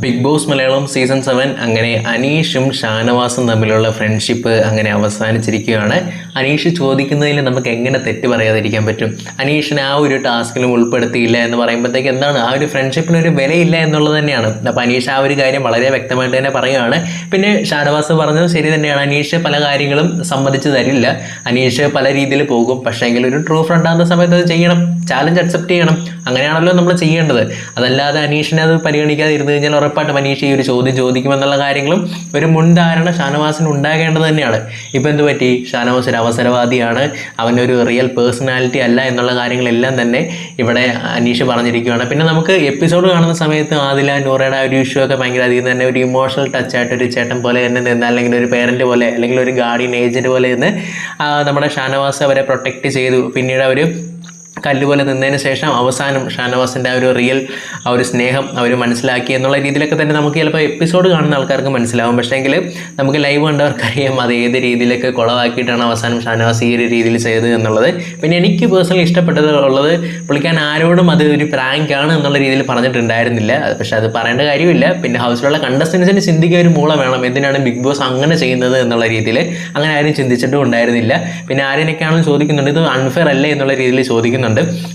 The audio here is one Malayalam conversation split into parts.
Bigg Boss Malayalam season seven അങ്ങനെ അനീഷും ഷാനവാസും തമ്മിലുള്ള ഫ്രണ്ട്ഷിപ്പ് അങ്ങനെ അവസാനിച്ചിരിക്കുകയാണ്. അനീഷ് ചോദിക്കുന്നതിൽ നമുക്ക് എങ്ങനെ തെറ്റ് പറയാതിരിക്കാൻ പറ്റും? അനീഷിനെ ആ ഒരു ടാസ്കിലും ഉൾപ്പെടുത്തിയില്ല എന്ന് പറയുമ്പോഴത്തേക്ക് എന്താണ്? ആ ഒരു ഫ്രണ്ട്ഷിപ്പിന് ഒരു വിലയില്ല എന്നുള്ളത് തന്നെയാണ്. അപ്പോൾ അനീഷ് ആ ഒരു കാര്യം വളരെ വ്യക്തമായിട്ട് തന്നെ പറയുകയാണ്. പിന്നെ ഷാനവാസ് പറഞ്ഞത് ശരി തന്നെയാണ്. അനീഷ് പല കാര്യങ്ങളും സമ്മതിച്ചു തരില്ല. അനീഷ് പല രീതിയിൽ പോകും. പക്ഷേങ്കിൽ ഒരു ട്രൂ ഫ്രണ്ട് ആകുന്ന സമയത്ത് അത് ചെയ്യണം. ചാലഞ്ച് അക്സെപ്റ്റ് ചെയ്യണം. അങ്ങനെയാണല്ലോ നമ്മൾ ചെയ്യേണ്ടത്. അതല്ലാതെ അനീഷിനെ അത് പരിഗണിക്കാതിരുന്നു കഴിഞ്ഞാൽ ഉറപ്പായിട്ടും അനീഷ് ഈ ഒരു ചോദ്യം ചോദിക്കുമെന്നുള്ള കാര്യങ്ങളും ഒരു മുൻധാരണ ഷാനവാസിന് ഉണ്ടാകേണ്ടത് തന്നെയാണ്. ഇപ്പം എന്ത് പറ്റി? ഷാനവാസ് ഒരു അവസരവാദിയാണ്. അവനൊരു റിയൽ പേഴ്സണാലിറ്റി അല്ല എന്നുള്ള കാര്യങ്ങളെല്ലാം തന്നെ ഇവിടെ അനീഷ് പറഞ്ഞിരിക്കുകയാണ്. പിന്നെ നമുക്ക് എപ്പിസോഡ് കാണുന്ന സമയത്ത് ആദില നൂറയുടെ ഒരു ഇഷ്യൂ ഒക്കെ ഭയങ്കര അധികം തന്നെ ഒരു ഇമോഷണൽ ടച്ച് ആയിട്ട് ഒരു ചേട്ടൻ പോലെ തന്നെ നിന്ന് അല്ലെങ്കിൽ ഒരു പേരന്റ് പോലെ അല്ലെങ്കിൽ ഒരു ഗാർഡിയൻ ഏജന്റ് പോലെ നിന്ന് നമ്മുടെ ഷാനവാസ് അവരെ പ്രൊട്ടക്റ്റ് ചെയ്തു. പിന്നീട് അവർ കല്ലുപോലെ നിന്നതിന് ശേഷം അവസാനം ഷാനവാസിന്റെ ആ ഒരു റിയൽ ആ ഒരു സ്നേഹം അവർ മനസ്സിലാക്കി എന്നുള്ള രീതിയിലൊക്കെ തന്നെ നമുക്ക് ചിലപ്പോൾ എപ്പിസോഡ് കാണുന്ന ആൾക്കാർക്ക് മനസ്സിലാവും. പക്ഷേങ്കിൽ നമുക്ക് ലൈവ് കണ്ടവർക്കറിയാം അത് ഏത് രീതിയിലൊക്കെ കുളവാക്കിയിട്ടാണ് അവസാനം ഷാനവാസ് ഈ ഒരു രീതിയിൽ ചെയ്തത് എന്നുള്ളത്. പിന്നെ എനിക്ക് പേഴ്സണലി ഇഷ്ടപ്പെട്ടത് ഉള്ളത് പുള്ളിക്കാൻ ആരോടും അത് ഒരു പ്രാങ്ക് ആണ് എന്നുള്ള രീതിയിൽ പറഞ്ഞിട്ടുണ്ടായിരുന്നില്ല. പക്ഷെ അത് പറയേണ്ട കാര്യമില്ല. പിന്നെ ഹൗസിലുള്ള കണ്ടസ്റ്റൻസിന് ചിന്തിക്കുക ഒരു മൂള വേണം. എന്തിനാണ് ബിഗ് ബോസ് അങ്ങനെ ചെയ്യുന്നത് എന്നുള്ള രീതിയിൽ അങ്ങനെ ആരും ചിന്തിച്ചിട്ടും ഉണ്ടായിരുന്നില്ല. പിന്നെ ആരെയൊക്കെയാണെന്ന് ചോദിക്കുന്നുണ്ട് ഇത് അൺഫെയർ അല്ലേ? എന്നുള്ള രീതിയിൽ ചോദിക്കുന്നുണ്ട്.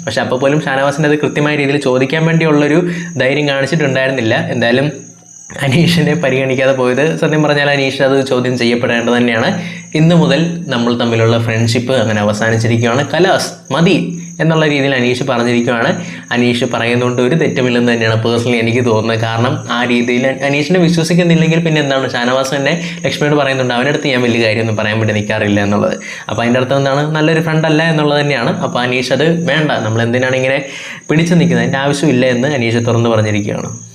പക്ഷെ അപ്പോൾ പോലും ഷാനവാസിന്റെ അത് കൃത്യമായ രീതിയിൽ ചോദിക്കാൻ വേണ്ടിയുള്ളൊരു ധൈര്യം കാണിച്ചിട്ടുണ്ടായിരുന്നില്ല. എന്തായാലും അനീഷിനെ പരിഗണിക്കാതെ പോയത്. സത്യം പറഞ്ഞാൽ അനീഷ് അത് ചോദ്യം ചെയ്യപ്പെടേണ്ടത് തന്നെയാണ്. ഇന്ന് മുതൽ നമ്മൾ തമ്മിലുള്ള ഫ്രണ്ട്ഷിപ്പ് അങ്ങനെ അവസാനിച്ചിരിക്കുകയാണ്. കലാസ് മതി എന്നുള്ള രീതിയിൽ അനീഷ് പറഞ്ഞിരിക്കുകയാണ്. അനീഷ് പറയുന്നതുകൊണ്ട് ഒരു തെറ്റുമില്ലെന്ന് തന്നെയാണ് പേഴ്സണലി എനിക്ക് തോന്നുന്നത്. കാരണം ആ രീതിയിൽ അനീഷിനെ വിശ്വസിക്കുന്നില്ലെങ്കിൽ പിന്നെ എന്താണ്? ഷാനവാസ് തന്നെ ലക്ഷ്മിയോട് പറയുന്നുണ്ട് അവന്റെ അടുത്ത് ഞാൻ വലിയ കാര്യമൊന്നും പറയാൻ വേണ്ടി നിൽക്കാറില്ല എന്നുള്ളത്. അപ്പോൾ അതിന്റെ അർത്ഥം എന്താണ്? നല്ലൊരു ഫ്രണ്ട് അല്ല എന്നുള്ളത് തന്നെയാണ്. അപ്പോൾ അനീഷ് അത് വേണ്ട. നമ്മൾ എന്തിനാണ് ഇങ്ങനെ പിടിച്ചു നിൽക്കുന്നത്? അതിന്റെ ആവശ്യമില്ല എന്ന് അനീഷ് തുറന്നു പറഞ്ഞിരിക്കുകയാണ്.